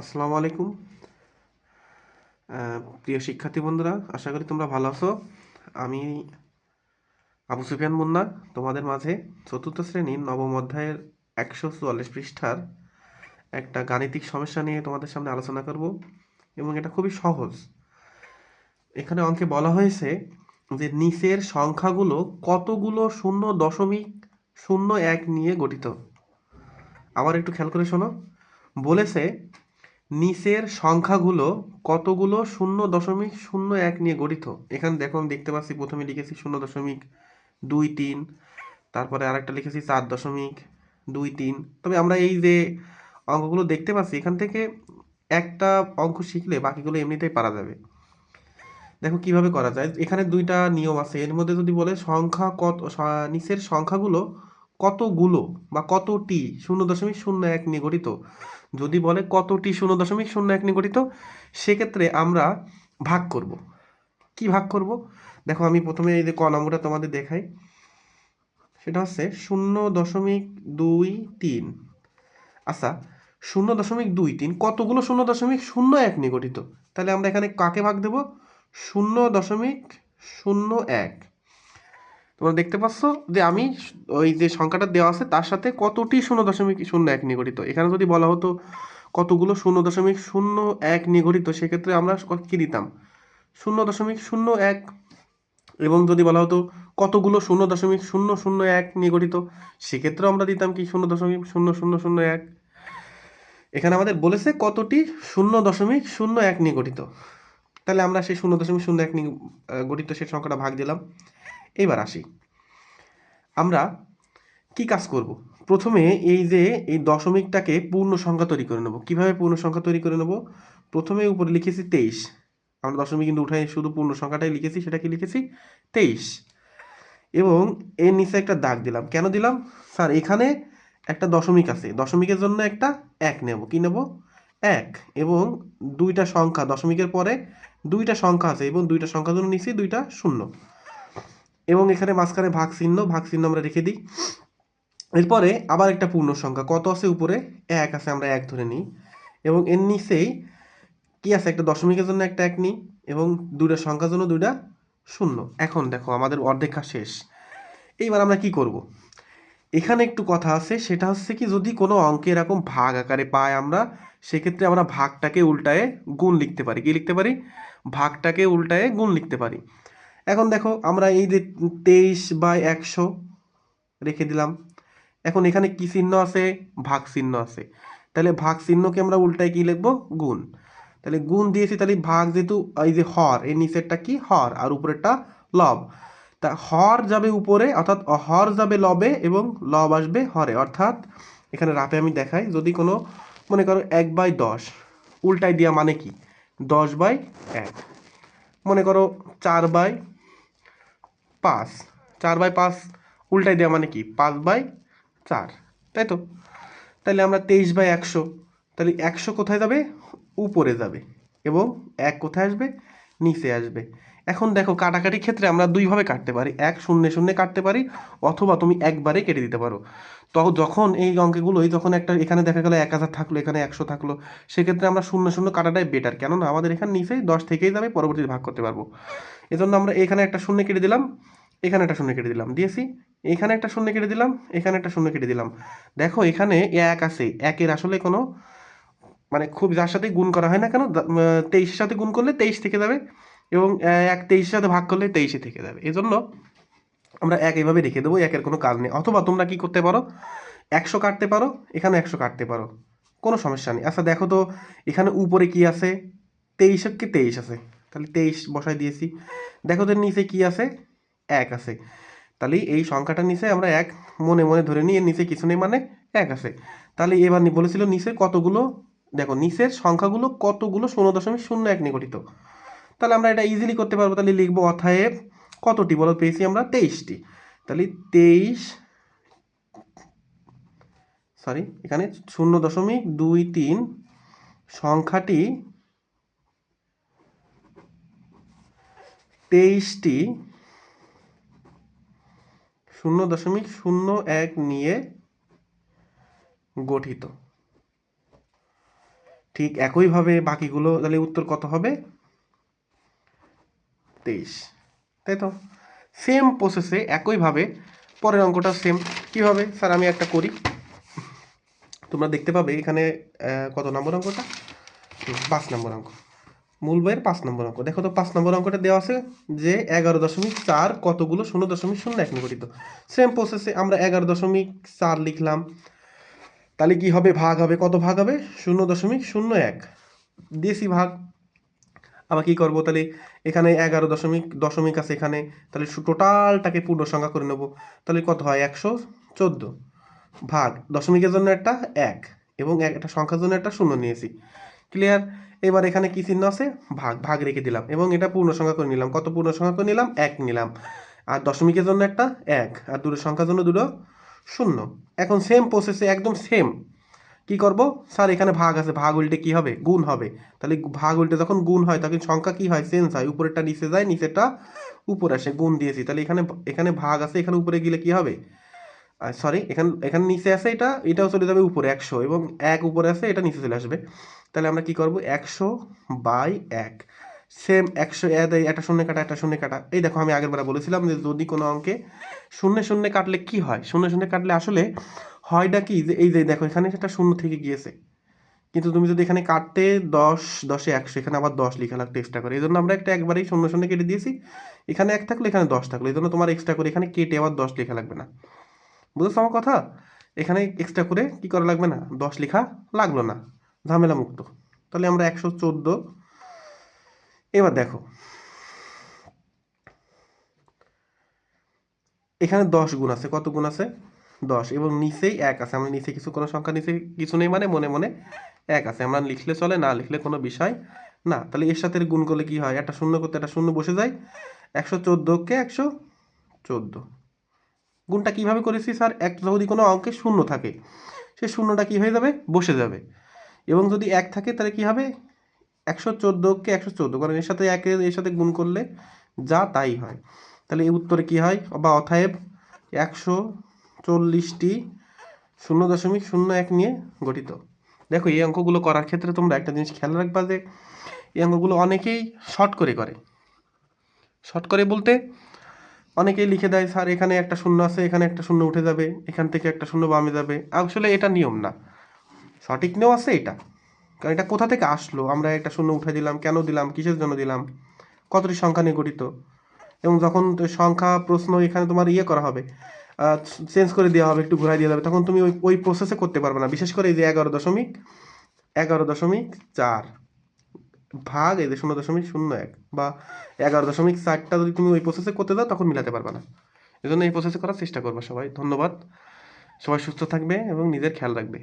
আসসালামু আলাইকুম। প্রিয় শিক্ষার্থী বন্ধুরা, আশা করি তোমরা ভালো আছো। আমি আবু সুফিয়ান মুন্না, তোমাদের মাঝে চতুর্থ শ্রেণির নবম অধ্যায়ের একশো চুয়াল্লিশ পৃষ্ঠার একটা গাণিতিক সমস্যা নিয়ে তোমাদের সামনে আলোচনা করব, এবং এটা খুবই সহজ। এখানে অঙ্কে বলা হয়েছে যে নিচের সংখ্যাগুলো কতগুলো শূন্য দশমিক শূন্য এক নিয়ে গঠিত। আবার একটু খেয়াল করে শোনো। বলেছে নিচের সংখ্যাগুলো কতগুলো? শূন্য দশমিক শূন্য এক নিয়ে গঠিত। এখানে দেখো, আমি দেখতে পাচ্ছি, প্রথমে লিখেছি শূন্য দশমিক দুই তিন, তারপরে আরেকটা লিখেছি চার দশমিক দুই তিন। তবে আমরা এই যে অঙ্কগুলো দেখতে পাচ্ছি, এখান থেকে একটা অঙ্ক শিখলে বাকিগুলো এমনিতেই পারা যাবে। দেখো, কীভাবে করা যায়? এখানে দুইটা নিয়ম আছে। এর মধ্যে যদি বলে সংখ্যা কত নিচের সংখ্যাগুলো কতগুলো বা কতটি? শূন্য দশমিক শূন্য এক নিয়ে গঠিত। যদি বলে কতটি শূন্য দশমিক শূন্য এক নিয়ে গঠিত সেক্ষেত্রে আমরা ভাগ করব। কি ভাগ করব? দেখো আমি প্রথমে এই যে ক নম্বরটা তোমাদের দেখাই। সেটা হচ্ছে শূন্য দশমিক দুই তিন। আচ্ছা শূন্য দশমিক দুই তিন, কতগুলো শূন্য দশমিক শূন্য এক নিয়ে গঠিত তাহলে আমরা এখানে কাকে ভাগ দেব? শূন্য দশমিক শূন্য এক। তোমরা দেখতে পাচ্ছ যে আমি ওই যে সংখ্যাটা দেওয়া আছে, তার সাথে কতটি শূন্য দশমিক শূন্য এক নিয়ে গঠিত এখানে যদি বলা হতো কতগুলো শূন্য দশমিক শূন্য এক নিয়ে গঠিত সেক্ষেত্রে আমরা কী দিতাম? শূন্য দশমিক শূন্য এক। এবং যদি বলা হতো কতগুলো শূন্য দশমিক শূন্য শূন্য এক নিয়ে গঠিত সেক্ষেত্রেও আমরা দিতাম কি শূন্য দশমিক শূন্য শূন্য শূন্য এক। এখানে আমাদের বলেছে কতটি শূন্য দশমিক শূন্য এক নিয়ে গঠিত তাহলে আমরা সেই শূন্য দশমিক শূন্য এক নিয়ে গঠিত সেই সংখ্যাটা ভাগ দিলাম। এবার আসি। আমরা কি কাজ করব? প্রথমে এই যে এই দশমিকটাকে পূর্ণ সংখ্যা তৈরি করে নেব। কীভাবে পূর্ণ সংখ্যা তৈরি করে নেব? প্রথমে উপরে লিখেছি তেইশ। আমরা দশমিক কিন্তু উঠাই, শুধু পূর্ণ সংখ্যাটাই লিখেছি সেটা কি লিখেছি তেইশ। এবং এর নিচে একটা দাগ দিলাম। কেন দিলাম? স্যার, এখানে একটা দশমিক আছে। দশমিকের জন্য একটা এক নেব। কি নেব? এক। এবং দুইটা সংখ্যা, দশমিকের পরে দুইটা সংখ্যা আছে এবং দুইটা সংখ্যার জন্য নিচে দুইটা শূন্য। এবং এখানে মাঝখানে ভাগ চিহ্ন ভাগ চিহ্ন আমরা রেখে দিই। এরপরে আবার একটা পূর্ণ সংখ্যা, কত আছে উপরে? এক আছে, আমরা এক ধরে নিই। এবং এর নিচেই কি আছে? একটা দশমিকের জন্য একটা এক নিই এবং দুইটা সংখ্যার জন্য দুইটা শূন্য। এখন দেখো, আমাদের অর্ধেক কাজ শেষ। এইবার আমরা কি করব? এখানে একটু কথা আছে, সেটা হচ্ছে কি, যদি কোনো অঙ্কে এরকম ভাগ আকারে পাই আমরা, সেক্ষেত্রে আমরা ভাগটাকে উল্টায়ে গুণ লিখতে পারি। কি লিখতে পারি? ভাগটাকে উল্টায়ে গুণ লিখতে পারি। এখন দেখো, আমরা এই যে তেইশ বাই একশো রেখে দিলাম। এখন এখানে কি চিহ্ন আছে? ভাগ চিহ্ন আছে। তাহলে ভাগ চিহ্নকে আমরা উল্টায় কি লিখব? গুণ। তাহলে গুণ দিয়েছি, তাহলে ভাগ যেহেতু এই যে হর এই নিচেরটা কি? হর, আর উপরেরটা লব। তা হর যাবে উপরে, অর্থাৎ হর যাবে লবে এবং লব আসবে হরে। অর্থাৎ এখানে রাপে আমি দেখাই, যদি কোনো, মনে করো এক বাই দশ, উল্টায় দেওয়া মানে কি? দশ বাই এক। মনে করো চার বাই পাঁচ। চার বাই পাঁচ উল্টাই দেওয়া মানে কি? পাঁচ বাই চার। তাই তো? তাহলে আমরা তেইশ বাই একশো। তাহলে একশো কোথায় যাবে? উপরে যাবে। এবং এক কোথায় আসবে? নিচে আসবে। এখন দেখো কাটাকাটির ক্ষেত্রে আমরা দুইভাবে কাটতে পারি। এক শূন্য শূন্য কাটতে পারি অথবা তুমি একবারে কেটে দিতে পারো। তো যখন এই অঙ্কগুলোই যখন একটা এখানে দেখা গেলো এক হাজার থাকল, এখানে একশো থাকল। সেক্ষেত্রে আমরা শূন্য শূন্য কাটাটাই বেটার কেননা আমাদের এখানে নিচেই দশ থেকেই যাবে পরবর্তীতে ভাগ করতে পারব। এজন্য আমরা এখানে একটা শূন্য কেটে দিলাম, এখানে একটা শূন্য কেটে দিলাম, দিয়েছি। এখানে একটা শূন্য কেটে দিলাম, এখানে একটা শূন্য কেটে দিলাম। দেখো এখানে এক আছে, একের আসলে কোনো মানে খুব যার সাথে গুণ করা হয় না কেন তেইশের সাথে গুণ করলে তেইশ থেকে যাবে এবং এক তেইশের সাথে ভাগ করলে তেইশে থেকে যাবে। এজন্য আমরা এক এইভাবে রেখে দেবো, একের কোনো কাজ নেই। অথবা তোমরা কি করতে পারো? একশো কাটতে পারো, এখানে একশো কাটতে পারো। কোনো সমস্যা নেই। আচ্ছা দেখো তো, এখানে উপরে কি আছে? তেইশের কি তেইশ আছে? তাহলে তেইশ বসাই দিয়েছি। দেখো তো, নিচে কি আছে? এক আছে। তাহলে এই সংখ্যাটার নিচে আমরা এক মনে মনে ধরে নিই, এর নিচে কিছু নেই মানে এক আছে। তাহলে এবার বলেছিল নিচে কতগুলো? দেখো, নিচের সংখ্যাগুলো কতগুলো? শূন্য দশমিক শূন্য এক নিয়ে গঠিত। তাহলে আমরা এটা ইজিলি করতে পারব। তাহলে লিখব অথায়েব কতটি? বলো পেয়েছি আমরা তেইশটি। তাহলে তেইশ সরি এখানে শূন্য দশমিক দুই তিন সংখ্যাটি তেইশটি শূন্য দশমিক শূন্য এক নিয়ে গঠিত। ঠিক একইভাবে বাকিগুলো, তাহলে উত্তর কত হবে? তেইশ। তাই তো? সেম প্রসেসে একইভাবে পরের অঙ্কটা সেম কীভাবে? স্যার, আমি একটা করি। তোমরা দেখতে পাবে এখানে কত নম্বর অঙ্কটা? পাঁচ নম্বর অঙ্ক। মূল বইয়ের পাঁচ নম্বর অঙ্ক। দেখো তো, পাঁচ নম্বর অঙ্কটা দেওয়া আছে যে এগারো দশমিক চার কতগুলো? শূন্য দশমিক শূন্য এক গঠিত সেম প্রসেসে আমরা এগারো দশমিক চার লিখলাম। তাহলে কি হবে? ভাগ হবে। কত ভাগ হবে? শূন্য দশমিক শূন্য এক। দেশি ভাগ আবার কি করব? তাহলে এখানে এগারো দশমিক দশমিক আছে এখানে। তাহলে টোটালটাকে পূর্ণ সংখ্যা করে নেব। তাহলে কত হয়? একশো চোদ্দ ভাগ দশমিকের জন্য একটা এক এবং এক একটা সংখ্যার জন্য একটা শূন্য নিয়েছি। ক্লিয়ার এবার এখানে কি চিহ্ন আছে? ভাগ ভাগ রেখে দিলাম এবং এটা পূর্ণ সংখ্যা করে নিলাম। কত পূর্ণ সংখ্যা করে নিলাম? এক নিলাম। আর দশমিকের জন্য একটা এক। আর দুটো সংখ্যার জন্য দুটো শূন্য। এখন সেম প্রসেসে একদম সেম কি করব? স্যার, এখানে ভাগ আছে, ভাগ উল্টে কি হবে? গুণ হবে। তাহলে ভাগ উল্টে যখন গুণ হয়, তখন সংখ্যা কি হয়? চেঞ্জ হয়। উপরেরটা নিচে যায়, নিচেরটা উপরে আসে। গুণ দিয়েছি। তাহলে এখানে এখানে ভাগ আছে, এখানে উপরে গেলে কি হবে? সরি এখানে এখানে নিচে আছে এটা, এটাও চলে যাবে উপরে, একশো। এবং এক উপরে আছে, এটা নিচে চলে আসবে। তাহলে আমরা কি করব? একশো বাই এক। সেম একশো একটা শূন্য কাটা, একটা শূন্য কাটা। এই দেখো, আমি আগের বার বলেছিলাম যে যদি কোনো অঙ্কে শূন্য শূন্য কাটলে কি হয়? শূন্য শূন্য কাটলে আসলে হয়টা কি? যে এই যে দেখো, এখানে সেটা শূন্য থেকে গিয়েছে। কিন্তু তুমি যদি এখানে কাটতে দশ, দশে একশো, এখানে আবার দশ লিখা লাগতো এক্সট্রা করে। এই জন্য আমরা একটা একবারেই শূন্য শূন্য কেটে দিয়েছি। এখানে এক থাকলে, এখানে দশ থাকল। এই জন্য তোমার এক্সট্রা করে এখানে কেটে আবার দশ লেখা লাগবে না। বুঝেছ আমার কথা? এখানে এক্সট্রা করে কি করা লাগবে না? দশ লেখা লাগল না। ঝামেলা মুক্ত তাহলে আমরা একশো চোদ্দ। এবার দেখো। এখানে দশ গুণ আছে। কত গুণ আছে? দশ এবং নিচেই এক আছে। আমরা নিচে কিছু কোনো সংখ্যা, নিচে কিছু নেই মানে মনে মনে এক আছে। আমরা লিখলে চলে, না লিখলে কোনো বিষয় না। তাহলে এর সাথে গুণ করলে কি হয়? একটা শূন্য করতে একটা শূন্য বসে যায়। একশো চোদ্দোকে একশো চোদ্দ। গুণটা কীভাবে করেছি স্যার? এক যদি কোনো অঙ্কে শূন্য থাকে সে শূন্যটা কী হয়ে যাবে? বসে যাবে। এবং যদি এক থাকে, তাহলে কি হবে? একশো চোদ্দোকে একশো চোদ্দ। কারণ এর সাথে একের এর সাথে গুণ করলে যা তাই হয়। তাহলে এই উত্তরে কি হয়? বা অথায়েব একশো চল্লিশটি শূন্য দশমিক শূন্য এক নিয়ে গঠিত। দেখো, এই অঙ্কগুলো করার ক্ষেত্রে তোমরা একটা জিনিস খেয়াল রাখবা যে, এই অঙ্কগুলো অনেকেই শর্ট করে করে। শর্ট করে বলতে অনেকেই লিখে দেয়, স্যার, এখানে একটা শূন্য আছে, এখানে একটা শূন্য উঠে যাবে, এখান থেকে একটা শূন্য বামে যাবে। আসলে এটা নিয়ম না। সঠিক নিয়ম আছে এটা। কারণ এটা কোথা থেকে আসলো? আমরা একটা শূন্য উঠে দিলাম, কেন দিলাম, কিসের জন্য দিলাম? কতটি সংখ্যা নিয়ে গঠিত? এবং যখন সংখ্যা প্রশ্ন এখানে তোমার ইয়ে করা হবে চেঞ্জ করে দেওয়া হবে, একটু ঘুরাই দেওয়া হবে তখন তুমি ওই ওই প্রসেসে করতে পারবে না। বিশেষ করে এই যে এগারো দশমিক এগারো দশমিক চার ভাগ এই যে শূন্য দশমিক শূন্য এক বা এগারো দশমিক চারটা যদি তুমি ওই প্রসেসে করতে দাও, তখন মিলাতে পারবে না। এই জন্য এই প্রসেসে করার চেষ্টা করবে সবাই। ধন্যবাদ। সবাই সুস্থ থাকবে এবং নিজের খেয়াল রাখবে।